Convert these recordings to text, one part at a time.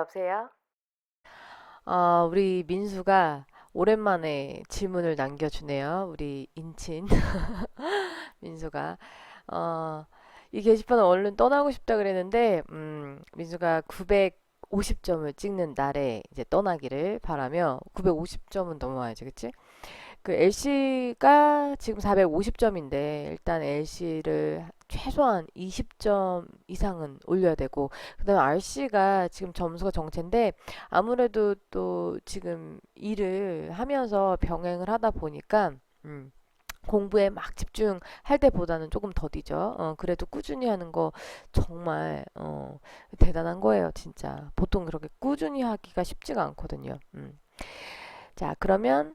여보세요? 어, 우리 민수가 오랜만에 질문을 남겨주네요. 우리 인친 민수가 어, 이 게시판은 얼른 떠나고 싶다 그랬는데 음, 민수가 950점을 찍는 날에 이제 떠나기를 바라며 950점은 넘어와야지, 그치? 그 LC가 지금 450점인데 일단 LC를 최소한 20점 이상은 올려야 되고 그다음에 RC가 지금 점수가 정체인데 아무래도 또 지금 일을 하면서 병행을 하다 보니까 음, 공부에 막 집중할 때보다는 조금 더디죠. 어, 그래도 꾸준히 하는 거 정말 어, 대단한 거예요, 진짜. 보통 그렇게 꾸준히 하기가 쉽지가 않거든요. 음. 자, 그러면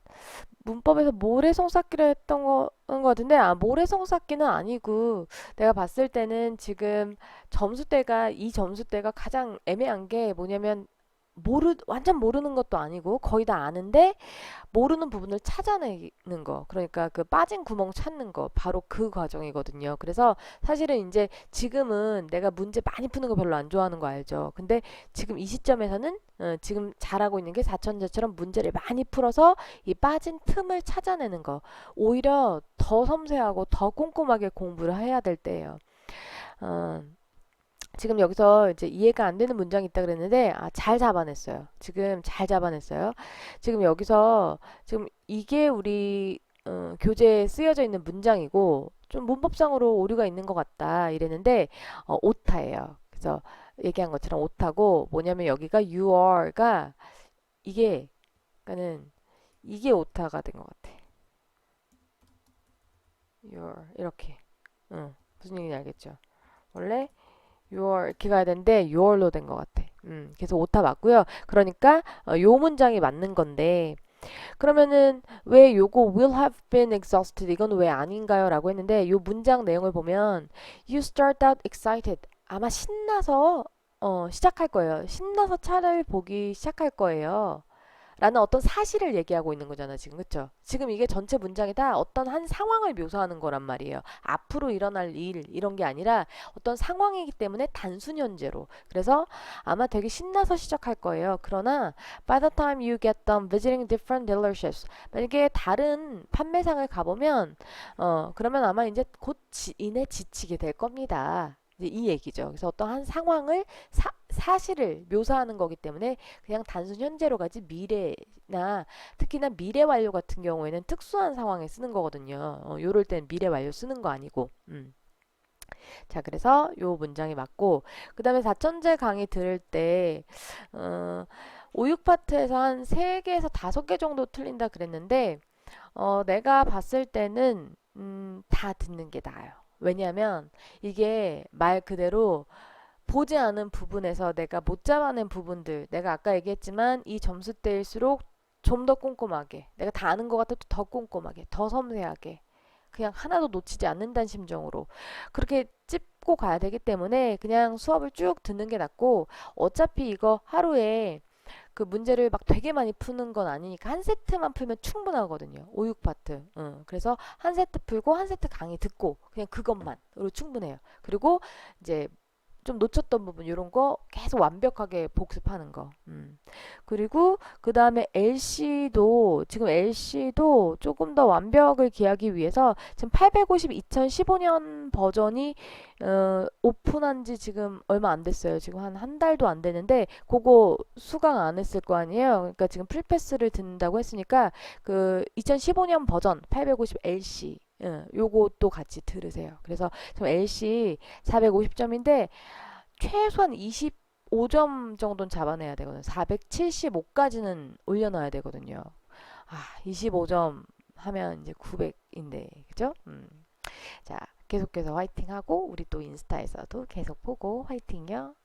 문법에서 모래성 쌓기를 했던 거, 것 같은데, 아, 모래성 쌓기는 아니고, 내가 봤을 때는 지금 점수대가, 이 점수대가 가장 애매한 게 뭐냐면, 모르, 완전 모르는 것도 아니고, 거의 다 아는데, 모르는 부분을 찾아내는 거. 그러니까 그 빠진 구멍 찾는 거. 바로 그 과정이거든요. 그래서 사실은 이제 지금은 내가 문제 많이 푸는 거 별로 안 좋아하는 거 알죠? 근데 지금 이 시점에서는 어, 지금 잘하고 있는 게 사천자처럼 문제를 많이 풀어서 이 빠진 틈을 찾아내는 거. 오히려 더 섬세하고 더 꼼꼼하게 공부를 해야 될 때예요. 어, 지금 여기서 이제 이해가 안 되는 문장이 있다 그랬는데 아, 잘 잡아냈어요. 지금 잘 잡아냈어요. 지금 여기서 지금 이게 우리 어, 교재에 쓰여져 있는 문장이고 좀 문법상으로 오류가 있는 것 같다 이랬는데 어, 오타예요. 그래서 얘기한 것처럼 오타고 뭐냐면 여기가 you are가 이게 그러니까는 이게 오타가 된 것 같아. your 이렇게 응, 무슨 얘기인지 알겠죠? 원래 your 이렇게 가야 되는데 your로 된 것 같아. 음, 그래서 오타 맞고요. 그러니까 어, 요 문장이 맞는 건데 그러면은 왜 요거 will have been exhausted 이건 왜 아닌가요? 라고 했는데 요 문장 내용을 보면 you start out excited 아마 신나서 어, 시작할 거예요. 신나서 차를 보기 시작할 거예요. 라는 어떤 사실을 얘기하고 있는 거잖아, 지금. 그쵸? 지금 이게 전체 문장이 다 어떤 한 상황을 묘사하는 거란 말이에요. 앞으로 일어날 일, 이런 게 아니라 어떤 상황이기 때문에 단순 현재로. 그래서 아마 되게 신나서 시작할 거예요. 그러나, by the time you get done visiting different dealerships, 만약에 다른 판매상을 가보면, 어, 그러면 아마 이제 곧 지, 이내 지치게 될 겁니다. 이제 이 얘기죠. 그래서 어떤 한 상황을 사, 사실을 묘사하는 거기 때문에 그냥 단순 현재로 가지 미래나 특히나 미래 완료 같은 경우에는 특수한 상황에 쓰는 거거든요. 어, 요럴 땐 미래 완료 쓰는 거 아니고. 음. 자, 그래서 요 문장이 맞고 그 다음에 사천제 강의 들을 때 어, 5, 6 파트에서 한 3개에서 5개 정도 틀린다 그랬는데 어, 내가 봤을 때는 음, 다 듣는 게 나아요. 왜냐하면 이게 말 그대로 보지 않은 부분에서 내가 못 잡아낸 부분들, 내가 아까 얘기했지만 이 점수대일수록 좀 더 꼼꼼하게, 내가 다 아는 것 같아도 더 꼼꼼하게, 더 섬세하게, 그냥 하나도 놓치지 않는다는 심정으로 그렇게 찝고 가야 되기 때문에 그냥 수업을 쭉 듣는 게 낫고 어차피 이거 하루에 그 문제를 막 되게 많이 푸는 건 아니니까 한 세트만 풀면 충분하거든요. 5, 6파트. 응. 그래서 한 세트 풀고 한 세트 강의 듣고 그냥 그것만으로 충분해요. 그리고 이제 좀 놓쳤던 부분 이런 거 계속 완벽하게 복습하는 거. 음. 그리고 그 다음에 LC도 지금 LC도 조금 더 완벽을 기하기 위해서 지금 850 2015년 버전이 어, 오픈한 지 지금 얼마 안 됐어요. 지금 한한 달도 안 되는데 그거 수강 안 했을 거 아니에요. 그러니까 지금 프리패스를 듣는다고 했으니까 그 2015년 버전 850 LC 예, 요것도 같이 들으세요. 그래서 지금 LC 450점인데 최소한 25점 정도는 잡아내야 되거든요. 475까지는 올려놔야 되거든요. 아, 25점 하면 이제 900인데, 그죠? 음. 자, 계속해서 화이팅 하고, 우리 또 인스타에서도 계속 보고 화이팅요.